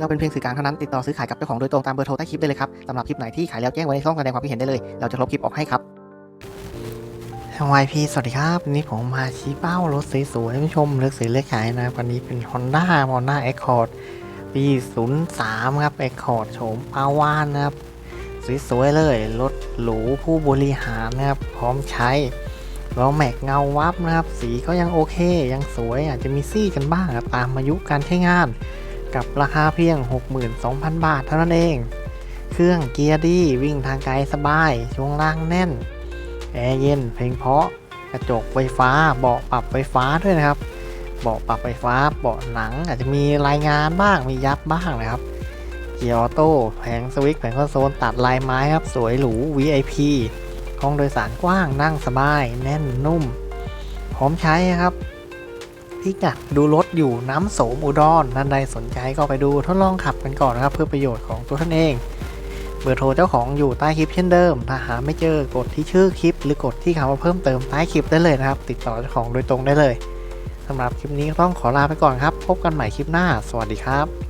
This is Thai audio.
เราเป็นเพียงสื่อกลางเท่านั้นติดต่อซื้อขายกับเจ้าของโดยตรงตามเบอร์โทรใต้คลิปได้เลยครับสำหรับคลิปไหนที่ขายแล้วแจ้งไว้ในช่องแสดงความคิดเห็นได้เลย เราจะลบคลิปออกให้ครับวายพีสวัสดีครับวันนี้ผมมาชี้เป้ารถสวยๆให้ผู้ชมเลือกซื้อเลือกขายนะวันนี้เป็น Honda Honda Accord ปี 03 ครับ Accord โฉมปาวานนะครับ สวยๆเลย รถหรูผู้บริหารนะครับ พร้อมใช้ล้อแม็กเงาวับนะครับ สีก็ยังโอเค ยังสวยอาจจะมีซี่กันบ้างตามอายุการใช้งาน กับราคาเพียง 62,000 บาทเท่านั้นเอง เครื่องเกียร์ดีวิ่งทางไกลสบาย ช่วงล่างแน่น แอร์เย็นเพลงเพาะ กระจกไฟฟ้า เบาะปรับไฟฟ้าด้วยนะครับ เบาะปรับไฟฟ้า เบาะหนังอาจจะมีรายงานบ้าง มียับบ้างนะครับ เกียร์ออโต้ แผงสวิตช์แผงคอนโซล ตัดลายไม้ครับ สวยหรู VIP ห้องโดยสารกว้างนั่งสบาย แน่นนุ่ม พร้อมใช้ครับ ที่กัดดูรถอยู่น้ำโสมอุดรท่านใดสนใจก็ไปดูทดลองขับกันก่อนนะครับ เพื่อประโยชน์ของตัวท่านเอง เบอร์โทรเจ้าของอยู่ใต้คลิปเช่นเดิม ถ้าหาไม่เจอกดที่ชื่อคลิป หรือกดที่คำว่าเพิ่มเติมใต้คลิปได้เลยนะครับ ติดต่อเจ้าของโดยตรงได้เลยสำหรับคลิปนี้ต้องขอลาไปก่อนครับ พบกันใหม่คลิปหน้า สวัสดีครับ